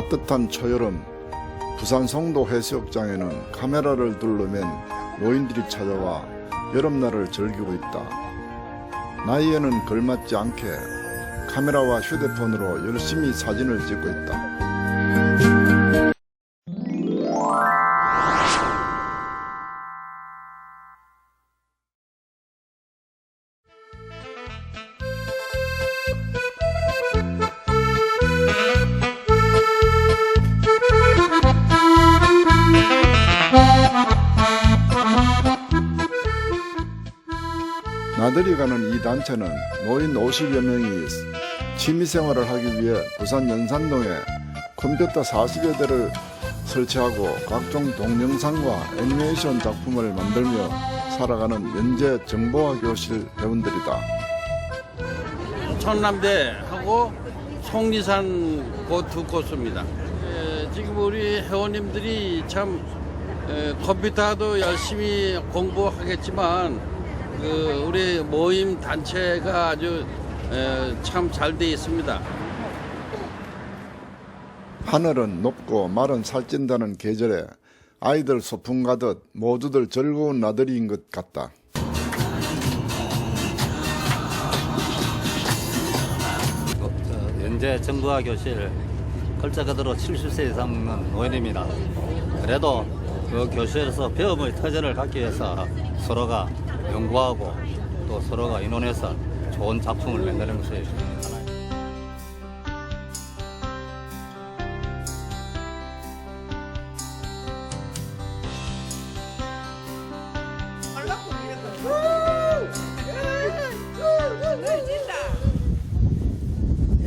따뜻한 초여름 부산 송도 해수욕장에는 카메라를 둘러맨 노인들이 찾아와 여름날을 즐기고 있다. 나이에는 걸맞지 않게 카메라와 휴대폰으로 열심히 사진을 찍고 있다. 나들이 가는 이 단체는 노인 50여 명이 취미생활을 하기 위해 부산 연산동에 컴퓨터 40여 대를 설치하고 각종 동영상과 애니메이션 작품을 만들며 살아가는 연재 정보화 교실 회원들이다. 천남대하고 속리산 그두 코스입니다. 에, 지금 우리 회원님들이 참 에, 컴퓨터도 열심히 공부하겠지만 그 우리 모임 단체가 아주 참 잘 돼 있습니다. 하늘은 높고 말은 살찐다는 계절에 아이들 소풍 가듯 모두들 즐거운 나들이인 것 같다. 저 연재 정부화 교실 글자 그대로 70세 이상 먹는 노인입니다. 그래도 그 교실에서 배움의 터전을 갖기 위해서 서로가 연구하고 또 서로가 의논해서 좋은 작품을 만드는 것이 하나입니다.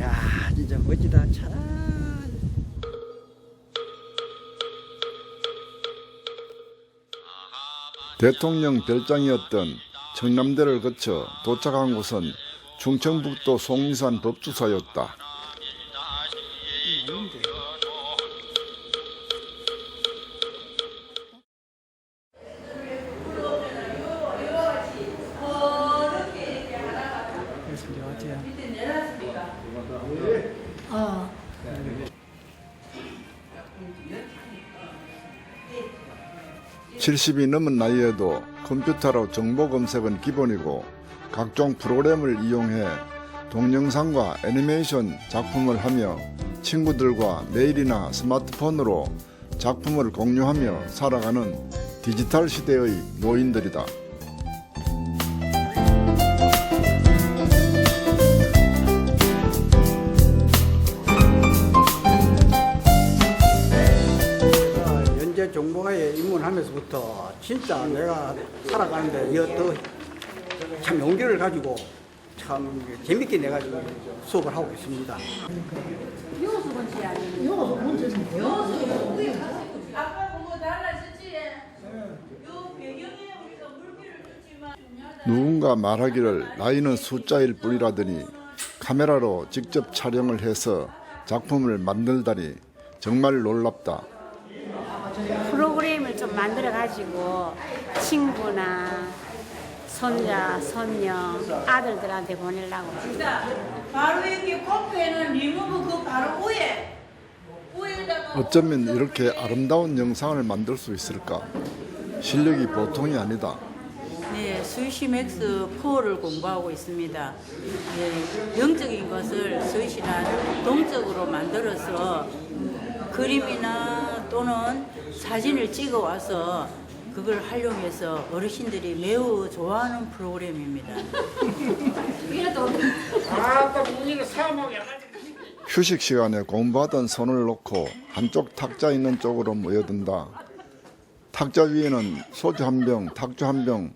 야 진짜 멋지다 참. 대통령 별장이었던 청남대를 거쳐 도착한 곳은 충청북도 속리산 법주사였다. 70이 넘은 나이에도 컴퓨터로 정보 검색은 기본이고 각종 프로그램을 이용해 동영상과 애니메이션 작품을 하며 친구들과 메일이나 스마트폰으로 작품을 공유하며 살아가는 디지털 시대의 노인들이다. 정보화에 입문하면서부터 진짜 내가 살아가는데 이것도 참 용기를 가지고 참 재밌게 내가 지금 수업을 하고 있습니다. 누군가 말하기를 나이는 숫자일 뿐이라더니 카메라로 직접 촬영을 해서 작품을 만들다니 정말 놀랍다. 프로그램을 좀 만들어 가지고 친구나 손자, 손녀, 아들들한테 보내려고. 바로 여기 코프에는 리무브 그 바로 위에 어쩌면 이렇게 아름다운 영상을 만들 수 있을까? 실력이 보통이 아니다. 네, 스위시맥스 4를 공부하고 있습니다. 네, 영적인 것을 스위시나 동적으로 만들어서 그림이나 또는 사진을 찍어 와서 그걸 활용해서 어르신들이 매우 좋아하는 프로그램입니다. 휴식 시간에 공부하던 손을 놓고 한쪽 탁자 있는 쪽으로 모여든다. 탁자 위에는 소주 한 병, 탁주 한 병,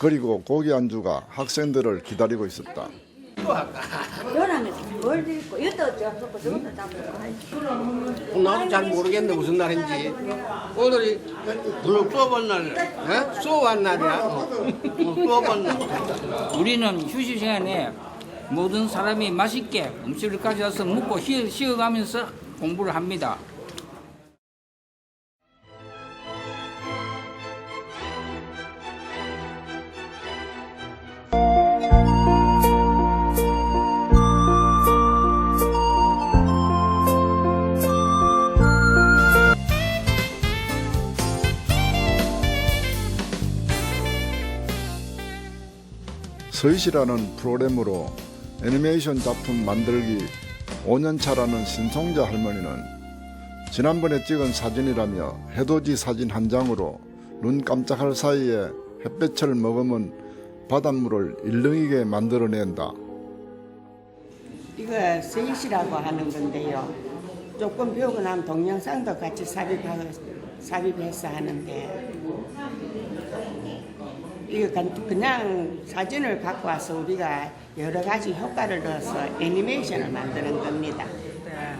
그리고 고기 안주가 학생들을 기다리고 있었다. 요랑은 뭘 들고 이것도 잡고 저것도 잡고. 나도 잘 모르겠네 무슨 날인지. 오늘이 오늘 수업한 날. 에? 수업한 날이야? 어, 수업한 날. 우리는 휴식 시간에 모든 사람이 맛있게 음식을 가져와서 먹고 쉬어, 쉬어가면서 공부를 합니다. 서희시라는 프로그램으로 애니메이션 작품 만들기 5년차라는 신송자 할머니는 지난번에 찍은 사진이라며 해돋이 사진 한 장으로 눈 깜짝할 사이에 햇볕을 머금은 바닷물을 일렁이게 만들어낸다. 이거 스윗이라고 하는 건데요. 조금 배우고 나면 동영상도 같이 삽입하고, 삽입해서 하는데 이거 간- 그냥 사진을 갖고 와서 우리가 여러 가지 효과를 넣어서 애니메이션을 만드는 겁니다. 네.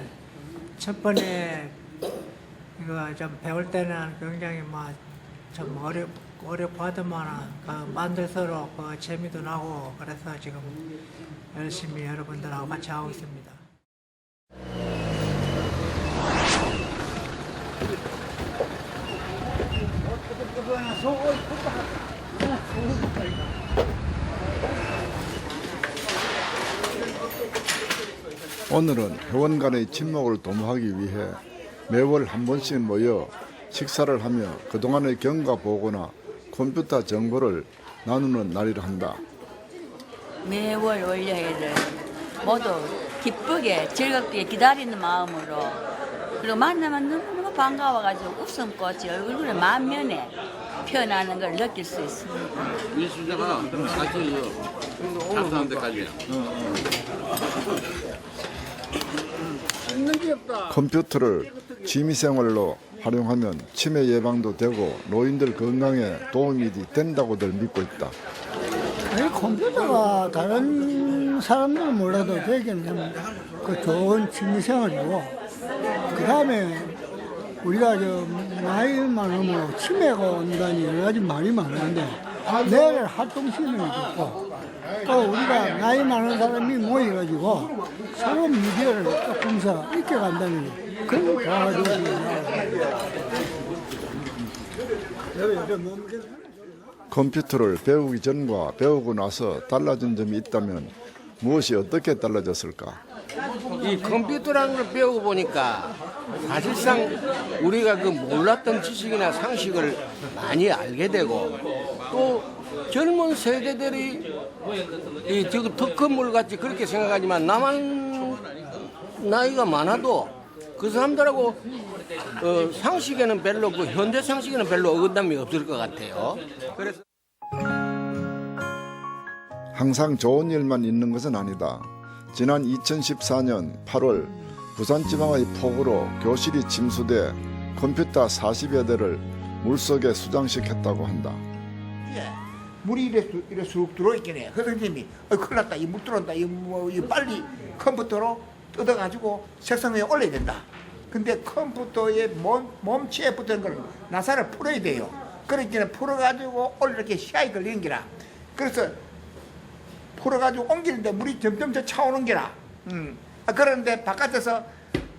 첫 번에 이거 좀 배울 때는 굉장히 뭐좀 어렵 어렵하더만 그 만들수록 그 재미도 나고 그래서 지금 열심히 여러분들하고 같이 하고 있습니다. 오늘은 회원 간의 친목을 도모하기 위해 매월 한 번씩 모여 식사를 하며 그동안의 경과 보고나 컴퓨터 정보를 나누는 날이라 한다. 매월 월요일을 모두 기쁘게 즐겁게 기다리는 마음으로 그리고 만나면 너무너무 반가워가지고 웃음꽃이 얼굴에 만면에 피어나는 걸 느낄 수 있습니다. 미수자가 아주 감사한 데까지야. 컴퓨터를 취미생활로 활용하면 치매 예방도 되고 노인들 건강에 도움이 된다고들 믿고 있다. 아니 컴퓨터가 다른 사람들은 몰라도 합니다. 그 좋은 취미생활이고 그 다음에 우리가 저 나이 많으면 치매가 온다니 여러 가지 말이 많은데 내 활동 시간이 좋고 또 우리가 나이 많은 사람이 모여가지고 서로 미디어를 조금서 잊게 간다는 그런 도와주고 컴퓨터를 배우기 전과 배우고 나서 달라진 점이 있다면 무엇이 어떻게 달라졌을까? 이 컴퓨터라는 걸 배우고 보니까 사실상 우리가 그 몰랐던 지식이나 상식을 많이 알게 되고 또 젊은 세대들이 이 지금 더 건물 같이 그렇게 생각하지만 나만 나이가 많아도 그 사람들하고 어, 상식에는 별로 그 현대 상식에는 별로 어긋남이 없을 것 같아요. 그래서 항상 좋은 일만 있는 것은 아니다. 지난 2014년 8월 부산지방의 폭우로 교실이 침수돼 컴퓨터 40여 대를 물속에 수장시켰다고 한다. 물이 이래, 수- 이래 쑥 들어있긴 해. 선생님이, 어, 큰일 났다. 이 물 들어온다. 이, 뭐, 이 빨리 컴퓨터로 뜯어가지고 책상 위에 올려야 된다. 근데 컴퓨터의 몸, 몸체에 붙은 걸 나사를 풀어야 돼요. 그러니까 풀어가지고 올 이렇게 시야에 걸리는 기라. 그래서 풀어가지고 옮기는데 물이 점점 더 차오는 기라. 음. 아, 그런데 바깥에서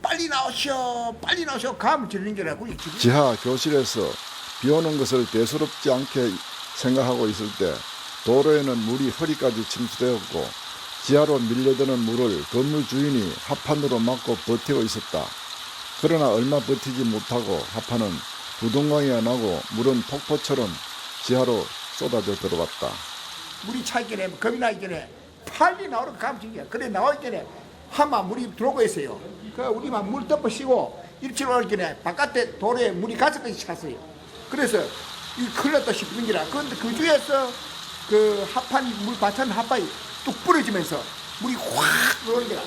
빨리 나오시오, 빨리 나오시오, 감을 지르는 기분 지하 교실에서 비 오는 것을 대수롭지 않게 생각하고 있을 때 도로에는 물이 허리까지 침수되었고 지하로 밀려드는 물을 건물 주인이 합판으로 막고 버티고 있었다. 그러나 얼마 버티지 못하고 합판은 부동강이가 나고 물은 폭포처럼 지하로 쏟아져 들어왔다. 물이 차 있겠네, 겁이 나 있겠네. 빨리 나오는 감정이야. 그래 나와 있겠네. 한마 물이 들어오고 있어요. 그 우리만 물 덮어씌고 일치로 올겠네. 바깥에 도로에 물이 가득까지 찼어요. 그래서 이 큰일 났다 싶은 기라. 그런데 그 중에서 그 합판 물 받찬 합판이 뚝 부러지면서 물이 확 들어오는 거야.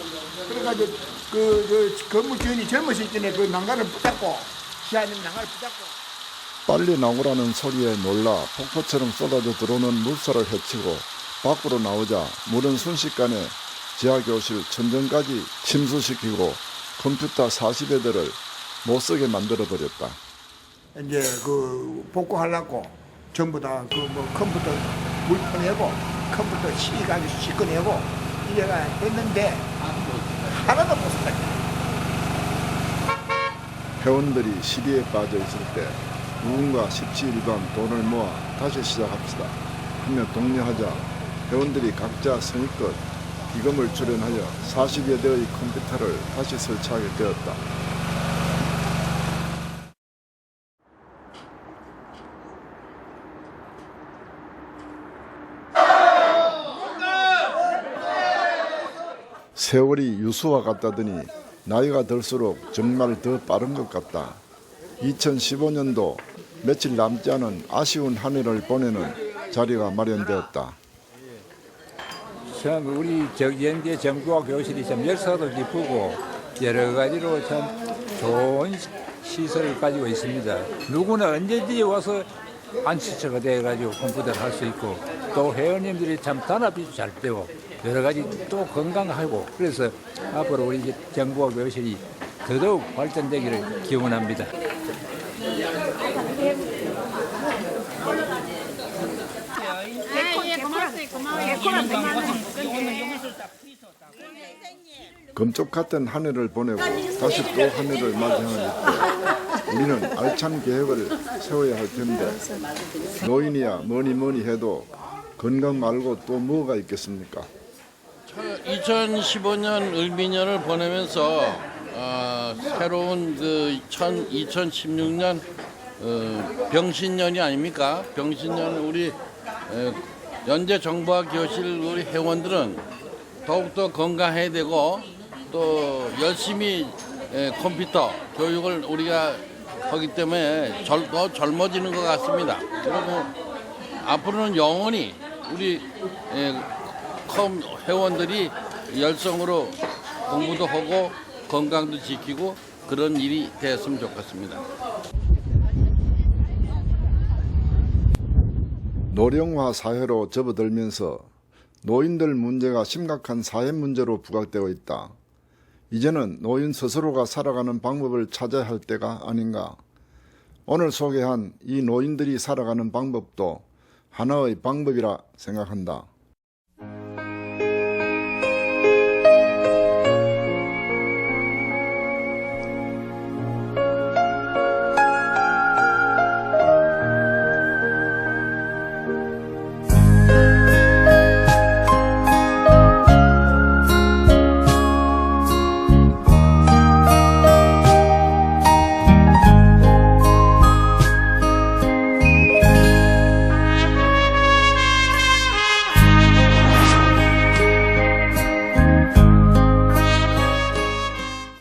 그래가지고 그, 그 건물 주인이 젊으실 때네 그 난간을 붙잡고 시아님 난간을 붙잡고 빨리 나오라는 소리에 놀라 폭포처럼 쏟아져 들어오는 물살을 헤치고 밖으로 나오자 물은 순식간에 지하교실 천정까지 침수시키고 컴퓨터 40여 대를 못쓰게 만들어 버렸다. 이제 그 복구하려고 전부 다 그 뭐 컴퓨터 물 퍼내고 컴퓨터 시가지고 씻어내고 이래가 했는데 하나도 못 쓴다. 회원들이 시비에 빠져 있을 때 누군가 17일간 돈을 모아 다시 시작합시다 하며 독려하자 회원들이 각자 성의껏 기금을 출연하여 40여 대의 컴퓨터를 다시 설치하게 되었다. 세월이 유수와 같다더니 나이가 들수록 정말 더 빠른 것 같다. 2015년도 며칠 남지 않은 아쉬운 한 해를 보내는 자리가 마련되었다. 참 우리 저 연계 정부와 교실이 참 역사도 깊고 여러 가지로 참 좋은 시설을 가지고 있습니다. 누구나 언제든지 와서 안시처가 돼가지고 컴퓨터를 할 수 있고 또 회원님들이 참 단합이 잘 되고 여러 가지 또 건강하고 그래서 앞으로 우리 정부와 교실이 더더욱 발전되기를 기원합니다. 금쪽 같은 한 해를 보내고 다시 또한 해를 맞이하는 우리는 알찬 계획을 세워야 할 텐데 노인이야 뭐니 뭐니 해도 건강 말고 또 뭐가 있겠습니까? 2015년 을미년을 보내면서 어, 새로운 그 2016년 어, 병신년이 아닙니까? 병신년 우리 에, 연재 정보화 교실 우리 회원들은 더욱더 건강해야 되고 또 열심히 에, 컴퓨터 교육을 우리가 하기 때문에 젊, 더 젊어지는 것 같습니다. 그리고 앞으로는 영원히 우리 에, 컴 회원들이 열성으로 공부도 하고 건강도 지키고 그런 일이 됐으면 좋겠습니다. 노령화 사회로 접어들면서 노인들 문제가 심각한 사회 문제로 부각되고 있다. 이제는 노인 스스로가 살아가는 방법을 찾아야 할 때가 아닌가. 오늘 소개한 이 노인들이 살아가는 방법도 하나의 방법이라 생각한다.